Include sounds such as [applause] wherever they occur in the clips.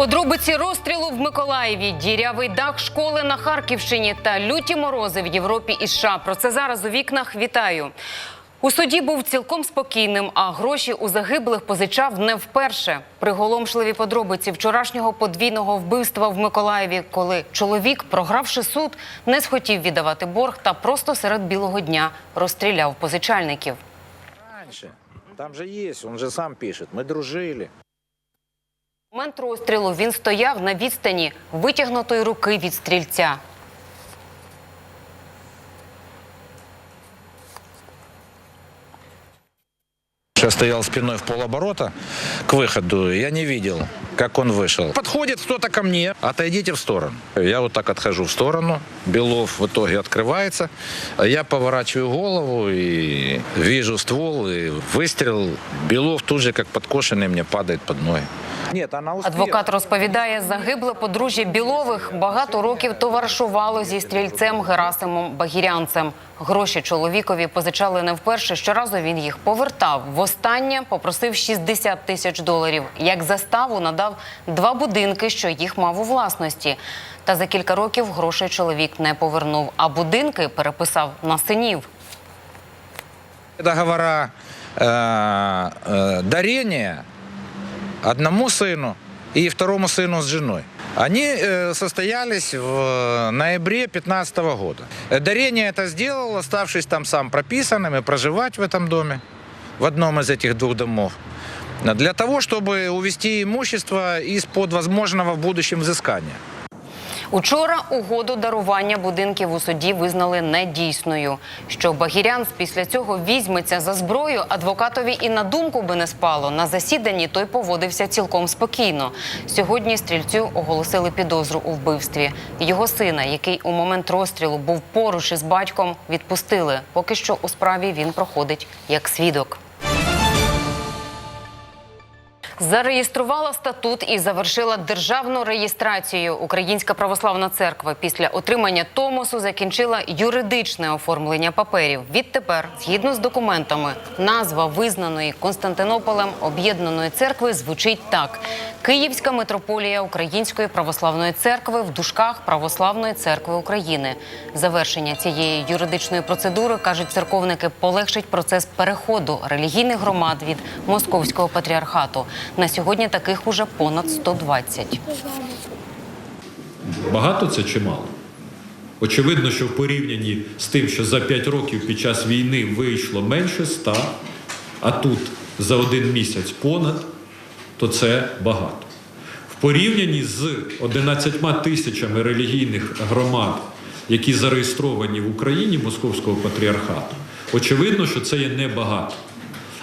Подробиці розстрілу в Миколаєві, дірявий дах школи на Харківщині та люті морози в Європі і США. Про це зараз у вікнах. Вітаю. У суді був цілком спокійним, а гроші у загиблих позичав не вперше. Приголомшливі подробиці вчорашнього подвійного вбивства в Миколаєві, коли чоловік, програвши суд, не схотів віддавати борг та просто серед білого дня розстріляв позичальників. Раньше. Там же есть, он же сам пишет. Мы дружили. У момент розстрілу він стояв на відстані витягнутої руки від стрільця. Я стоял спиной в полоборота к выходу. Я не видел, как он вышел. Подходит кто-то ко мне. Отойдите в сторону. Я вот так отхожу в сторону. Белов в итоге открывается. А Я поворачиваю голову и вижу ствол и выстрел. Белов тут же, как подкошенный, мне падает под ноги. Адвокат розповідає, загибле подружжя Білових багато років товаришувало зі стрільцем Герасимом Багірянцем. Гроші чоловікові позичали не вперше. Щоразу він їх повертав. Востаннє попросив 60 тисяч доларів. Як заставу надав два будинки, що їх мав у власності. Та за кілька років грошей чоловік не повернув, а будинки переписав на синів. договора э, э, дарения одному сыну и второму сыну с женой. Они э, состоялись в ноябре 2015 года. Э, Дарение это сделал, оставшись там сам прописанным и проживать в этом доме, в одном из этих двух домов, для того, чтобы увести имущество из-под возможного в будущем взыскания. Учора угоду дарування будинків у суді визнали недійсною. Що Багірянц після цього візьметься за зброю, адвокатові і на думку би не спало. На засіданні той поводився цілком спокійно. Сьогодні стрільцю оголосили підозру у вбивстві. Його сина, який у момент розстрілу був поруч із батьком, відпустили. Поки що у справі він проходить як свідок. Зареєструвала статут і завершила державну реєстрацію. Українська православна церква після отримання Томосу закінчила юридичне оформлення паперів. Відтепер, згідно з документами, назва визнаної Константинополем об'єднаної церкви звучить так: Київська митрополія Української православної церкви в дужках Православної церкви України. Завершення цієї юридичної процедури кажуть церковники, полегшить процес переходу релігійних громад від московського патріархату. На сьогодні таких уже понад 120. Багато це чи мало? Очевидно, що в порівнянні з тим, що за 5 років під час війни вийшло менше 100, а тут за один місяць понад, то це багато. В порівнянні з 11 тисячами релігійних громад, які зареєстровані в Україні Московського патріархату, очевидно, що це є небагато.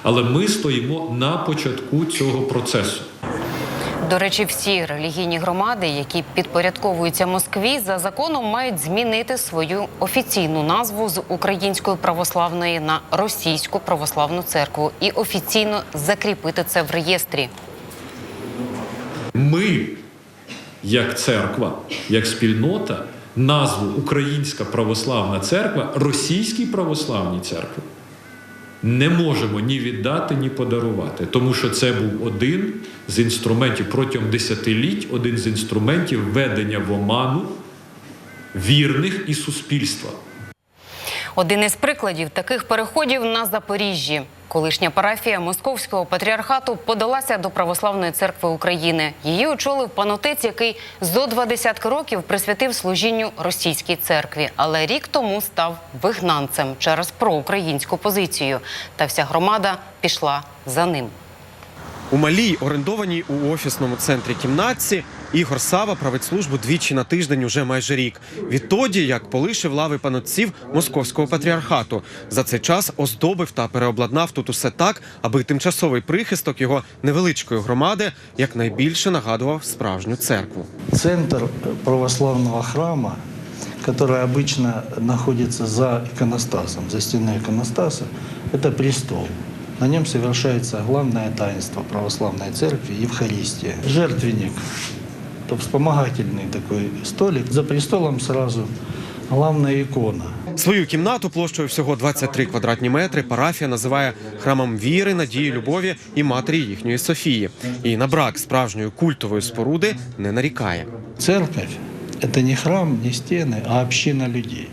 Але ми стоїмо на початку цього процесу. До речі, всі релігійні громади, які підпорядковуються Москві, за законом мають змінити свою офіційну назву з української православної на російську православну церкву і офіційно закріпити це в реєстрі. Ми, як церква, як спільнота, назву Українська православна церква Російській православній церкві не можемо ні віддати, ні подарувати, тому що це був один з інструментів протягом десятиліть, один з інструментів ведення в оману вірних і суспільства. Один із прикладів таких переходів на Запоріжжі. Колишня парафія Московського патріархату подалася до Православної церкви України. Її очолив панотець, який зо два десятки років присвятив служінню російській церкві, але рік тому став вигнанцем через проукраїнську позицію. Та вся громада пішла за ним. У малій, орендованій у офісному центрі кімнатці, Ігор Сава править службу двічі на тиждень уже майже рік. Відтоді, як полишив лави панотців московського патріархату, за цей час оздобив та переобладнав тут усе так, аби тимчасовий прихисток його невеличкої громади якнайбільше нагадував справжню церкву. Центр православного храма, который обычно находится за иконостасом, за стеной иконостаса, это престол. На нем совершается главное таинство православной церкви – Евхаристия. Жертвенник, то вспомогательный такой столик. За престолом сразу главная икона. Свою кімнату площею всього 23 квадратні метри парафія називає храмом віри, надії, любові і матері їхньої Софії. І на брак справжньої культової споруди не нарікає. Церковь – это не храм, не стены, а община людей.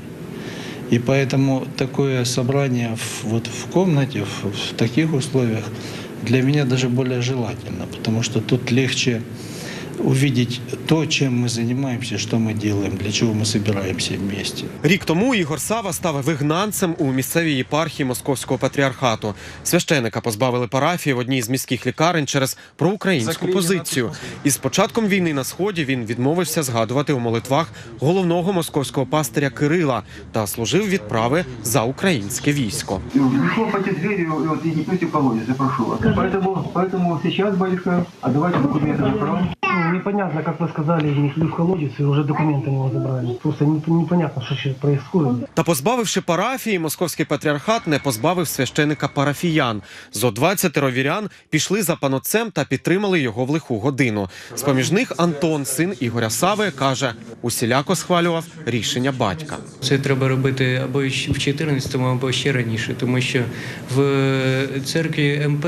И поэтому такое собрание в, вот в комнате, в, в таких условиях, для меня даже более желательно, потому что тут легче увидеть то, чем мы занимаемся, что мы делаем, для чего мы собираемся вместе. Рік тому Ігор Сава став вигнанцем у місцевій єпархії Московського патріархату. Священика позбавили парафії в одній з міських лікарень через проукраїнську позицію. І з початком війни на сході він відмовився згадувати у молитвах головного московського пастиря Кирила та служив відправи за українське військо. Не хлопайте дверью и вот, и не пьете в колодец, я прошу вас. Поэтому, поэтому сейчас, батюшка, отдавайте документы на права. Ну, непонятно, как вы сказали, не в колодец, и уже документы его забрали. Просто не- непонятно, что сейчас происходит. Та позбавивши парафії, московський патріархат не позбавив священика парафіян. Зо 20 вірян пішли за панотцем та підтримали його в лиху годину. З поміж них Антон, син Ігоря Сави, каже, усіляко схвалював рішення батька. Це треба робити або в 14-му, або ще раніше, тому що в церкві МП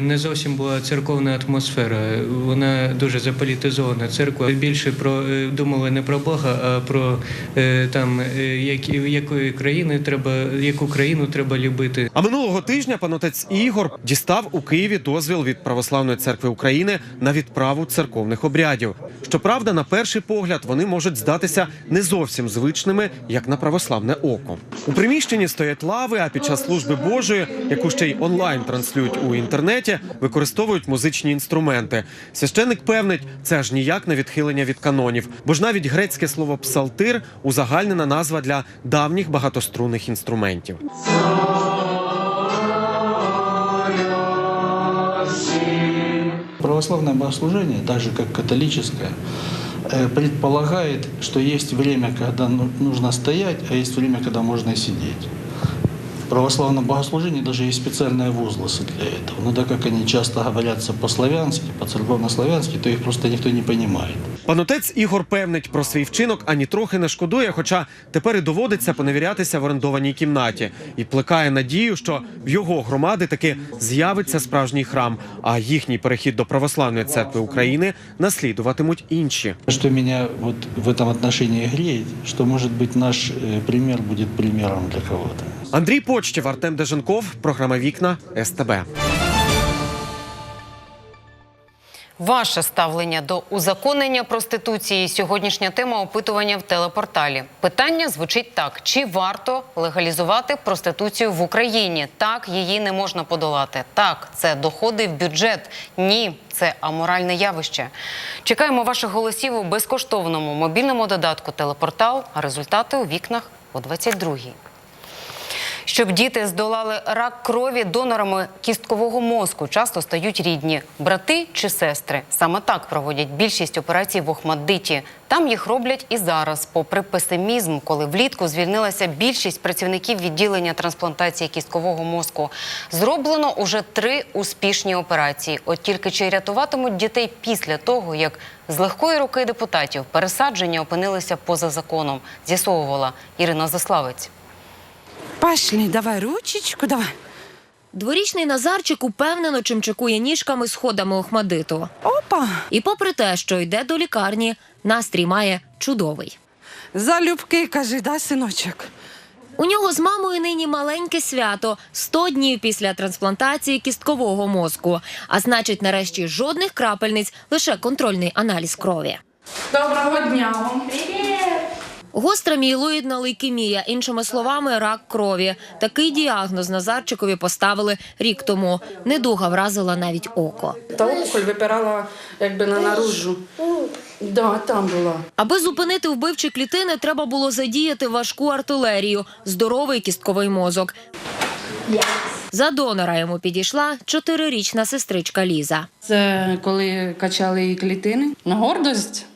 не зовсім була церковна атмосфера. Вона дуже заполітизована. Церква більше про е, думала не про Бога, а про е, там е, які, якої країни треба, яку країну треба любити. А минулого тижня панотець Ігор дістав у Києві дозвіл від Православної церкви України на відправу церковних обрядів. Щоправда, на перший погляд вони можуть здатися не зовсім звичними, як на православне око. У приміщенні стоять лави, а під час служби Божої, яку ще й онлайн транслюють у інтернеті, використовують музичні інструменти. Священник певнить, це аж ніяк не відхилення від канонів, бо ж навіть грецьке слово псалтир узагальнена назва для давніх багатострунних інструментів. Православное богослужение, так же как католическое, э, предполагает, что есть время, когда ну- нужно стоять, а есть время, когда можно сидеть В православном богослужении даже есть специальные возгласы для этого. Но так как они часто говорятся по-славянски, по-церковно-славянски, то их просто никто не понимает. Панотець Ігор певнить про свій вчинок ані трохи не шкодує, хоча тепер і доводиться поневірятися в орендованій кімнаті і плекає надію, що в його громади таки з'явиться справжній храм, а їхній перехід до православної церкви України наслідуватимуть інші. Что меня вот в этом отношении греет, что, может быть, наш э, пример будет примером для кого-то. Андрій Почтєв, Артем Деженков, програма Вікна СТБ. Ваше ставлення до узаконення проституції. Сьогоднішня тема опитування в телепорталі. Питання звучить так: чи варто легалізувати проституцію в Україні? Так, її не можна подолати. Так, це доходи в бюджет. Ні, це аморальне явище. Чекаємо ваших голосів у безкоштовному мобільному додатку Телепортал. А результати у вікнах о 22-й. Щоб діти здолали рак крові, донорами кісткового мозку часто стають рідні брати чи сестри. Саме так проводять більшість операцій в Охмаддиті. Там їх роблять і зараз, попри песимізм, коли влітку звільнилася більшість працівників відділення трансплантації кісткового мозку. Зроблено уже три успішні операції. От тільки чи рятуватимуть дітей після того, як з легкої руки депутатів пересадження опинилися поза законом, з'ясовувала Ірина Заславець. Пошли, давай ручечку, давай. Дворічний Назарчик упевнено чимчикує ніжками сходами Охмадиту. Опа, І попри те, що йде до лікарні, настрій має чудовий. залюбки, кажи, да, синочок? У нього з мамою нині маленьке свято 100 днів після трансплантації кісткового мозку. А значить, нарешті жодних крапельниць, лише контрольний аналіз крові. Доброго дня вам. Гостра мієлоїдна лейкемія, іншими словами, рак крові. Такий діагноз Назарчикові поставили рік тому. Недуга вразила навіть око. Та опухоль випирала якби на наружу. Да, там була. Аби зупинити вбивчі клітини, треба було задіяти важку артилерію, здоровий кістковий мозок. За донора йому підійшла чотирирічна сестричка Ліза. Це коли качали її клітини. На гордость,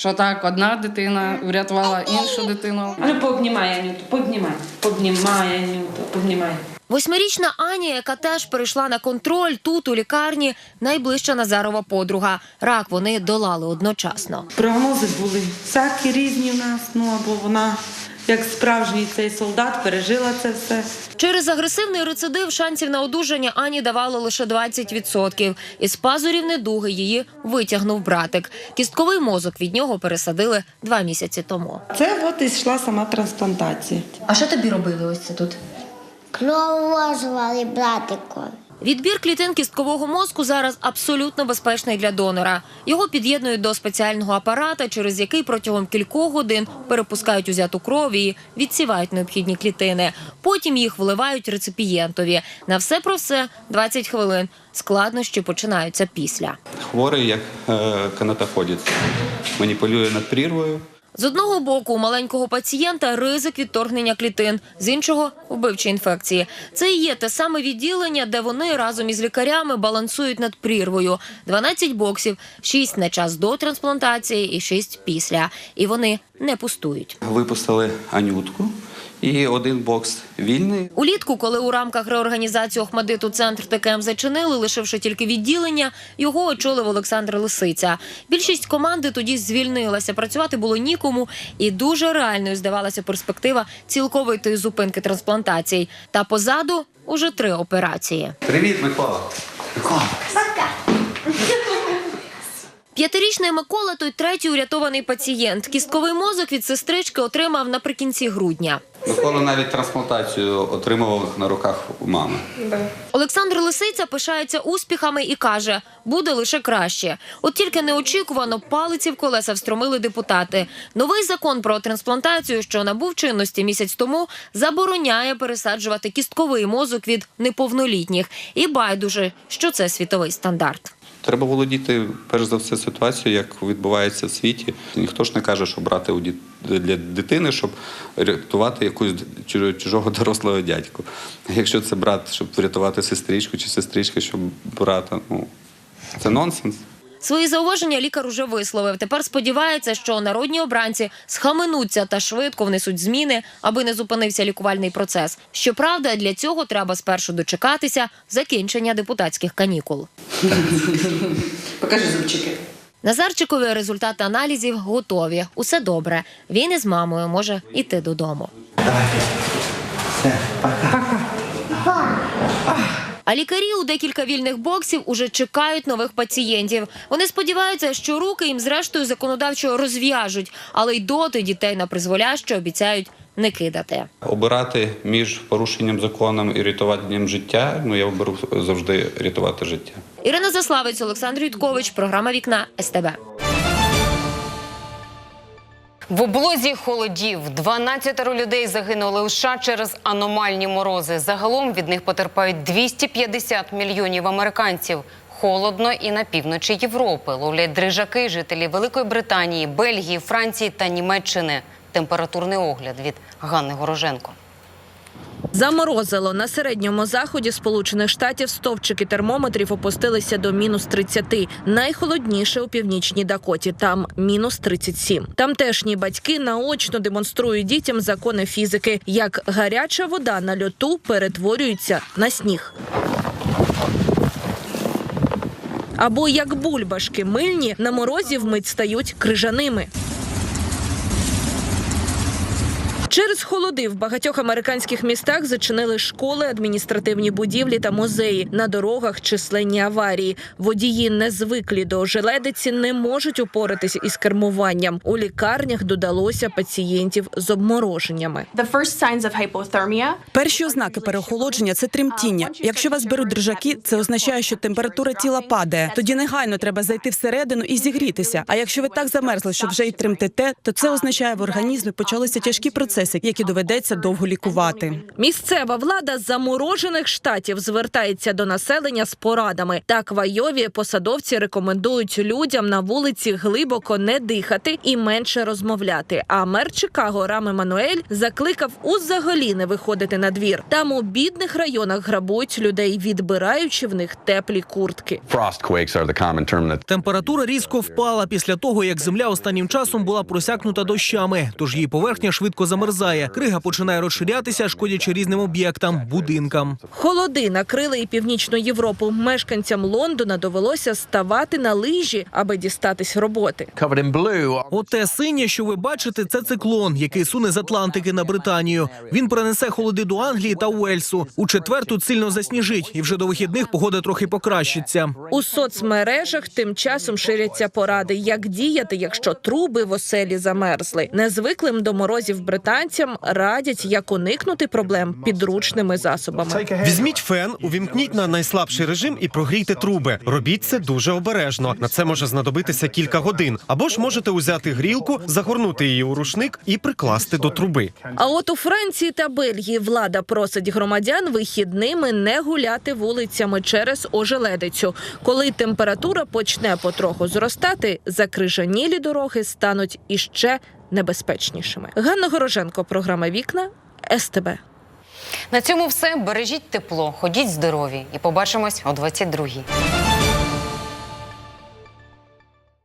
що так одна дитина врятувала іншу дитину. Ну, пообнімай, Анюту, пообнімай. Пообнімай, Анюту, пообнімай. Восьмирічна Аня, яка теж перейшла на контроль тут у лікарні, найближча Назарова подруга. Рак вони долали одночасно. Прогнози були всякі різні в нас, ну або вона як справжній цей солдат, пережила це все. Через агресивний рецидив шансів на одужання Ані давало лише 20%. Із пазурів недуги її витягнув братик. Кістковий мозок від нього пересадили два місяці тому. Це от і йшла сама трансплантація. А що тобі робили ось це тут? Кровожували братику. Відбір клітин кісткового мозку зараз абсолютно безпечний для донора. Його під'єднують до спеціального апарата, через який протягом кількох годин перепускають узяту кров і відсівають необхідні клітини. Потім їх вливають реципієнтові. На все про все 20 хвилин. Складнощі починаються після. Хворий як е, канатоходець. Маніпулює над прірвою. З одного боку, у маленького пацієнта ризик відторгнення клітин, з іншого вбивчі інфекції. Це і є те саме відділення, де вони разом із лікарями балансують над прірвою. 12 боксів, 6 на час до трансплантації і 6 після. І вони не пустують. Випустили анютку і один бокс вільний. Улітку, коли у рамках реорганізації Охмадиту центр ТКМ зачинили, лишивши тільки відділення, його очолив Олександр Лисиця. Більшість команди тоді звільнилася. Працювати було нікому, і дуже реальною здавалася перспектива цілковитої зупинки трансплантацій. Та позаду уже три операції. Привіт, Микола. Микола. П'ятирічний Микола той третій урятований пацієнт. Кістковий мозок від сестрички отримав наприкінці грудня. Микола навіть трансплантацію отримував на руках у мами. Олександр Лисиця пишається успіхами і каже, буде лише краще. От тільки неочікувано палиці в колеса встромили депутати. Новий закон про трансплантацію, що набув чинності місяць тому, забороняє пересаджувати кістковий мозок від неповнолітніх. І байдуже, що це світовий стандарт. Треба володіти перш за все ситуацією, як відбувається в світі. Ніхто ж не каже, що брати у діт- для дитини, щоб рятувати якусь чужого- [laughs] дорослого дядьку. Якщо це брат, щоб врятувати сестричку, чи сестричка, щоб брата, ну це нонсенс. Свої зауваження лікар уже висловив. Тепер сподівається, що народні обранці схаменуться та швидко внесуть зміни, аби не зупинився лікувальний процес. Щоправда, для цього треба спершу дочекатися закінчення депутатських канікул. [laughs] Покажи зубчики. Назарчикові результати аналізів готові. Усе добре. Він із мамою може йти додому. А лікарі у декілька вільних боксів уже чекають нових пацієнтів. Вони сподіваються, що руки їм зрештою законодавчо розв'яжуть, але й доти дітей на призволяще обіцяють не кидати. Обирати між порушенням законом і рятуванням життя. Ну я оберу завжди рятувати життя. Ірина Заславець, Олександр Юткович, програма Вікна СТБ. В облозі холодів 12 людей загинули у США через аномальні морози. Загалом від них потерпають 250 мільйонів американців. Холодно і на півночі Європи. Ловлять дрижаки жителі Великої Британії, Бельгії, Франції та Німеччини. Температурний огляд від Ганни Гороженко. Заморозило на середньому заході Сполучених Штатів стовпчики термометрів опустилися до мінус 30. Найхолодніше у північній Дакоті. Там мінус 37. Тамтешні батьки наочно демонструють дітям закони фізики, як гаряча вода на льоту перетворюється на сніг. Або як бульбашки мильні на морозі вмить стають крижаними. Через холоди в багатьох американських містах зачинили школи, адміністративні будівлі та музеї. На дорогах численні аварії. Водії не звиклі до ожеледиці, не можуть упоратись із кермуванням. У лікарнях додалося пацієнтів з обмороженнями. Перші ознаки переохолодження це тремтіння. Якщо вас беруть дрижаки, це означає, що температура тіла падає. Тоді негайно треба зайти всередину і зігрітися. А якщо ви так замерзли, що вже й тремтете, то це означає, в організмі почалися тяжкі процеси, які доведеться довго лікувати. Місцева влада з заморожених штатів звертається до населення з порадами. Так в Айові посадовці рекомендують людям на вулиці глибоко не дихати і менше розмовляти. А мер Чикаго Рам Еммануель закликав узагалі не виходити на двір. Там у бідних районах грабують людей, відбираючи в них теплі куртки. Температура різко впала після того, як земля останнім часом була просякнута дощами, тож її поверхня швидко замерзла. Замерзає. Крига починає розширятися, шкодячи різним об'єктам, будинкам. Холоди накрили і північну Європу. Мешканцям Лондона довелося ставати на лижі, аби дістатись роботи. Оте синє, що ви бачите, це циклон, який суне з Атлантики на Британію. Він принесе холоди до Англії та Уельсу. У четвер тут сильно засніжить, і вже до вихідних погода трохи покращиться. У соцмережах тим часом ширяться поради, як діяти, якщо труби в оселі замерзли. Незвиклим до морозів британцям радять, як уникнути проблем підручними засобами. Візьміть фен, увімкніть на найслабший режим і прогрійте труби. Робіть це дуже обережно. На це може знадобитися кілька годин. Або ж можете узяти грілку, загорнути її у рушник і прикласти до труби. А от у Франції та Бельгії влада просить громадян вихідними не гуляти вулицями через ожеледицю. Коли температура почне потроху зростати, закрижанілі дороги стануть іще небезпечнішими. Ганна Гороженко, програма Вікна СТБ. На цьому все. Бережіть тепло, ходіть здорові і побачимось о 22-й.